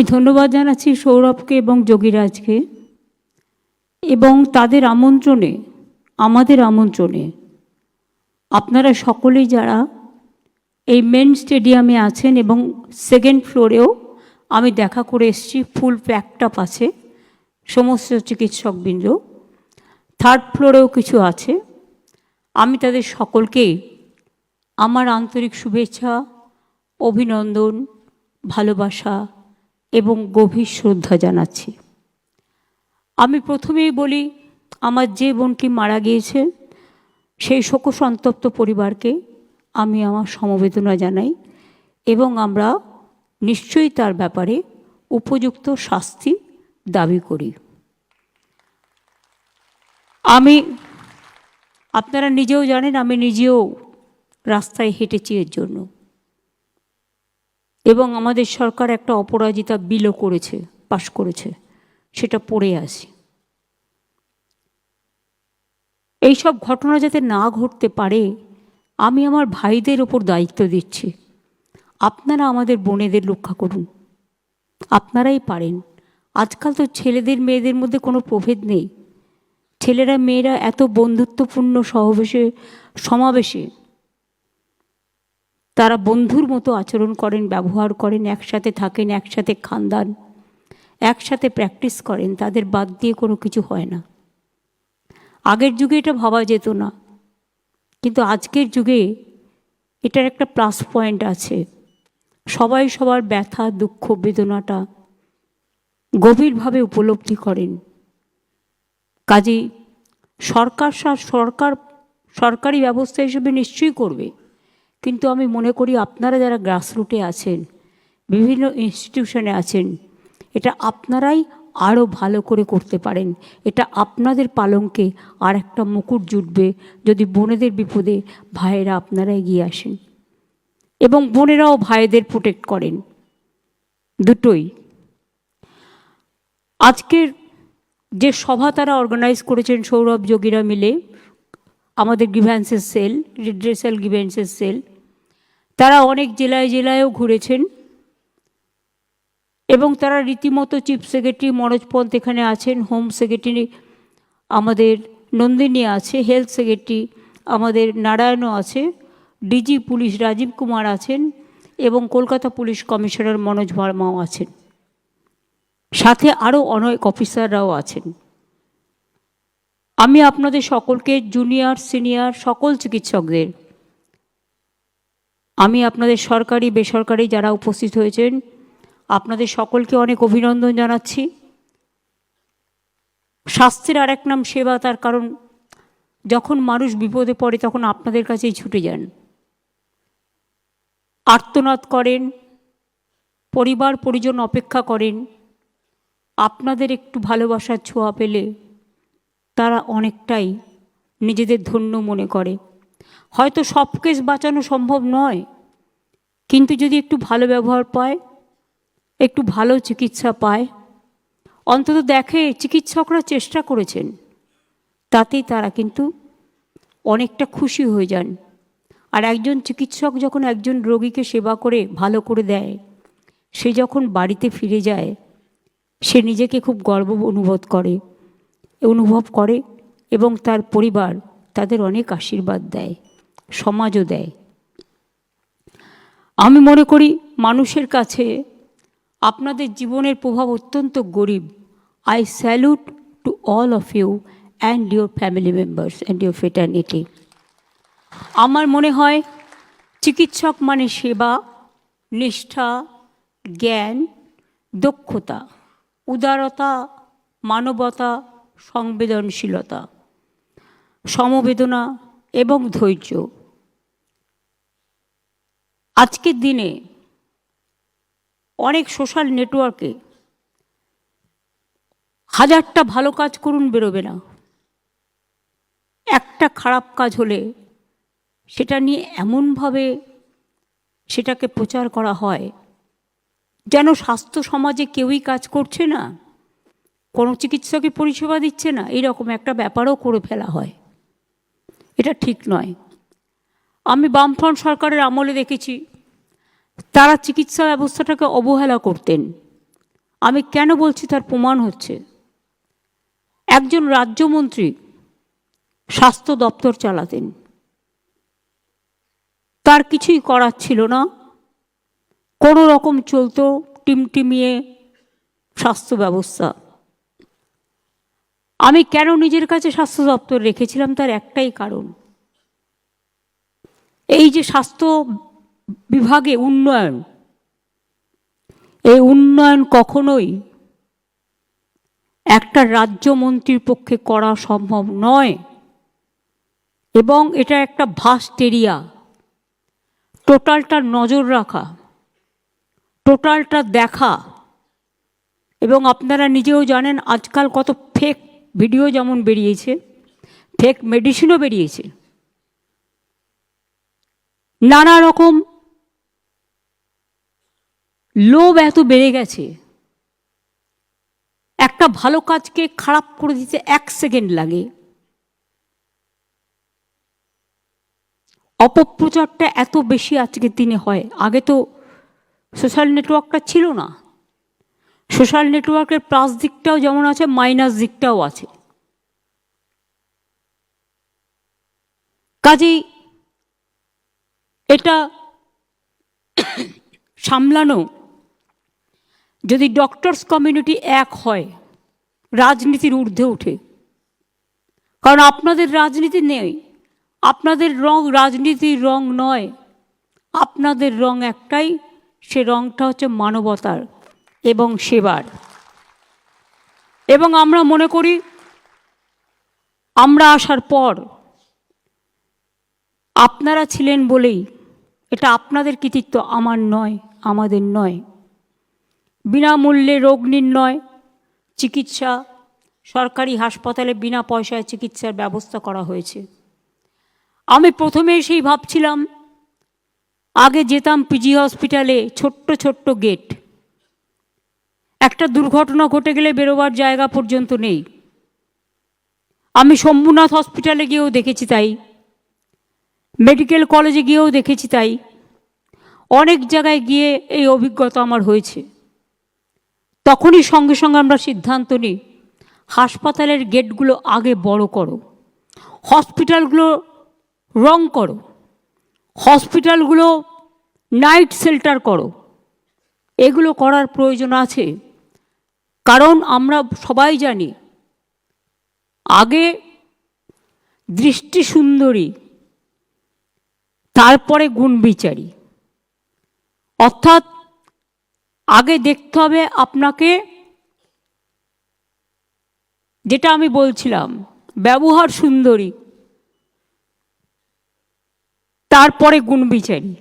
আমি ধন্যবাদ জানাচ্ছি সৌরভকে এবং যোগীরাজকে এবং তাদের আমন্ত্রণে, আমাদের আমন্ত্রণে। আপনারা সকলেই যারা এই মেন স্টেডিয়ামে আছেন এবং সেকেন্ড ফ্লোরেও আমি দেখা করে এসেছি ফুল প্যাকটাপ আছে, সমস্ত চিকিৎসকবৃন্দ। থার্ড ফ্লোরেও কিছু আছে। আমি তাদের সকলকেই আমার আন্তরিক শুভেচ্ছা, অভিনন্দন, ভালোবাসা এবং গভীর শ্রদ্ধা জানাচ্ছি। আমি প্রথমেই বলি, আমার যে বোনটি মারা গিয়েছে, সেই শোকসন্তপ্ত পরিবারকে আমি আমার সমবেদনা জানাই এবং আমরা নিশ্চয়ই তার ব্যাপারে উপযুক্ত শাস্তি দাবি করি। আমি, আপনারা নিজেও জানেন, আমি নিজেও রাস্তায় হেঁটেছি এর জন্য। এবং আমাদের সরকার একটা অপরাজিতা বিলও করেছে, পাশ করেছে। সেটা পড়ে আসি। এইসব ঘটনা যাতে না ঘটতে পারে, আমি আমার ভাইদের ওপর দায়িত্ব দিচ্ছি। আপনারা আমাদের বোনেদের রক্ষা করুন। আপনারাই পারেন। আজকাল তো ছেলেদের মেয়েদের মধ্যে কোনো প্রভেদ নেই। ছেলেরা, মেয়েরা এত বন্ধুত্বপূর্ণ সহবেশে, সমাবেশে তারা বন্ধুর মতো আচরণ করেন, ব্যবহার করেন, একসাথে থাকেন, একসাথে খানদান, একসাথে প্র্যাকটিস করেন, তাদের বাদ দিয়ে কোনো কিছু হয় না। আগের যুগে এটা ভাবা যেত না। কিন্তু আজকের যুগে এটার একটা প্লাস পয়েন্ট আছে। সবাই সবার ব্যথা, দুঃখ, বেদনাটা গভীরভাবে উপলব্ধি করেন। কাজেই সরকার সরকার, সরকারি ব্যবস্থা হিসেবে নিশ্চয়ই করবে। কিন্তু আমি মনে করি আপনারা যারা গ্রাসরুটে আছেন, বিভিন্ন ইনস্টিটিউশনে আছেন, এটা আপনারাই আরও ভালো করে করতে পারেন। এটা আপনাদের পালঙ্কে আর একটা মুকুট জুটবে যদি বোনেদের বিপদে ভাইয়েরা আপনারা এগিয়ে আসেন। এবং বোনেরাও ভাইদের প্রোটেক্ট করেন। দুটোই। আজকের যে সভা তারা অর্গানাইজ করেছেন সৌরভ যোগীরা মিলে, আমাদের গ্রিভ্যান্সের সেল রিড্রেসাল গ্রিভ্যান্সের সেল তারা অনেক জেলায় জেলায়ও ঘুরেছেন। এবং তারা রীতিমতো চিফ সেক্রেটারি মনোজ পন্থ এখানে আছেন, হোম সেক্রেটারি আমাদের নন্দিনী আছে, হেলথ সেক্রেটারি আমাদের নারায়ণও আছে, ডিজি পুলিশ রাজীব কুমার আছেন এবং কলকাতা পুলিশ কমিশনার মনোজ ভার্মাও আছেন। সাথে আরও অনেক অফিসাররাও আছেন। আমি আপনাদের সকলকে জুনিয়র, সিনিয়র, সকল চিকিৎসকদের আমি আপনাদের সরকারি, বেসরকারি যারা উপস্থিত হয়েছেন, আপনাদের সকলকে অনেক অভিনন্দন জানাচ্ছি। স্বাস্থ্যের আর এক নাম সেবা, তার কারণ যখন মানুষ বিপদে পড়ে, তখন আপনাদের কাছেই ছুটে যান। আর্তনাদ করেন, পরিবার, পরিজন অপেক্ষা করেন। আপনাদের একটু ভালোবাসার ছোঁয়া পেলে তারা অনেকটাই নিজেদের ধন্য মনে করে। হয়তো সব কেস বাঁচানো সম্ভব নয়, কিন্তু যদি একটু ভালো ব্যবহার পায়, একটু ভালো চিকিৎসা পায়, অন্তত দেখে চিকিৎসকরা চেষ্টা করেছেন, তাতেই তারা কিন্তু অনেকটা খুশি হয়ে যান। আর একজন চিকিৎসক যখন একজন রোগীকে সেবা করে, ভালো করে দেয়, সে যখন বাড়িতে ফিরে যায়, সে নিজেকে খুব গর্ব অনুভব করে অনুভব করে এবং তার পরিবার তাদের অনেক আশীর্বাদ দেয়, সমাজও দেয়। আমি মনে করি মানুষের কাছে আপনাদের জীবনের প্রভাব অত্যন্ত গরিব। I salute to all of you and your family members and your fraternity আমার মনে হয় চিকিৎসক মানে সেবা, নিষ্ঠা, জ্ঞান, দক্ষতা, উদারতা, মানবতা, সংবেদনশীলতা। সমবেদনা এবং ধৈর্য। আজকের দিনে অনেক সোশ্যাল নেটওয়ার্কে হাজারটা ভালো কাজ করুন বেরোবে না। একটা খারাপ কাজ হলে সেটা নিয়ে এমনভাবে সেটাকে প্রচার করা হয় যেন স্বাস্থ্য সমাজে কেউই কাজ করছে না, কোনো চিকিৎসকই পরিষেবা দিচ্ছে না এরকম একটা ব্যাপারও করে ফেলা হয়। এটা ঠিক নয়। আমি বামফ্রন্ট সরকারের আমলে দেখেছি, তারা চিকিৎসা ব্যবস্থাটাকে অবহেলা করতেন। আমি কেন বলছি তার প্রমাণ হচ্ছে, একজন রাজ্যমন্ত্রী স্বাস্থ্য দপ্তর চালাতেন। তার কিছুই করার ছিল না, কোনো রকম চলতো, টিমটিমিয়ে স্বাস্থ্য ব্যবস্থা। আমি কেন নিজের কাছে স্বাস্থ্য দপ্তর রেখেছিলাম তার একটাই কারণ। এই যে স্বাস্থ্য বিভাগে উন্নয়ন, এই উন্নয়ন কখনোই একটা রাজ্যমন্ত্রীর পক্ষে করা সম্ভব নয়। এবং এটা একটা ভাস্ট এরিয়া টোটালটা নজর রাখা টোটালটা দেখা। এবং আপনারা নিজেও জানেন আজকাল কত ফেক ভিডিও যেমন বেরিয়েছে ফেক মেডিসিনও বেরিয়েছে। নানা রকম লোভ এত বেড়ে গেছে। একটা ভালো কাজকে খারাপ করে দিতে এক সেকেন্ড লাগে। অপপ্রচারটা এত বেশি আজকের দিনে হয়। আগে তো সোশ্যাল নেটওয়ার্কটা ছিল না। সোশ্যাল নেটওয়ার্কের প্লাস দিকটাও যেমন আছে, মাইনাস দিকটাও আছে। কাজেই এটা সামলানো, যদি ডক্টরস কমিউনিটি এক হয়, রাজনীতির ঊর্ধ্বে উঠে। কারণ আপনাদের রাজনীতি নেই, আপনাদের রং রাজনীতির রং নয়, আপনাদের রং একটাই, সে রংটা হচ্ছে মানবতার। এবং সেবার। এবং আমরা মনে করি, আমরা আসার পর আপনারা ছিলেন বলেই এটা আপনাদের কৃতিত্ব, আমার নয়, আমাদের নয়। বিনামূল্যে রোগ নির্ণয়, চিকিৎসা, সরকারি হাসপাতালে বিনা পয়সায় চিকিৎসার ব্যবস্থা করা হয়েছে। আমি প্রথমে এসেই ভাবছিলাম, আগে যেতাম পিজি হসপিটালে ছোট্ট ছোট্ট গেট একটা দুর্ঘটনা ঘটে গেলে বেরোবার জায়গা পর্যন্ত নেই। আমি শম্ভুনাথ হসপিটালে গিয়েও দেখেছি তাই। মেডিকেল কলেজে গিয়েও দেখেছি তাই। অনেক জায়গায় গিয়ে এই অভিজ্ঞতা আমার হয়েছে। তখনই সঙ্গে সঙ্গে আমরা সিদ্ধান্ত নিই, হাসপাতালের গেটগুলো আগে বড় করো, হসপিটালগুলো রং করো, হসপিটালগুলো নাইট শেল্টার করো। এগুলো করার প্রয়োজন আছে? কারণ আমরা সবাই জানি, আগে দৃষ্টি সুন্দরী তারপরে গুণ বিচারী অর্থাৎ আগে দেখতে হবে আপনাকে যেটা আমি বলছিলাম, ব্যবহার সুন্দরী, তারপরে গুণ বিচারী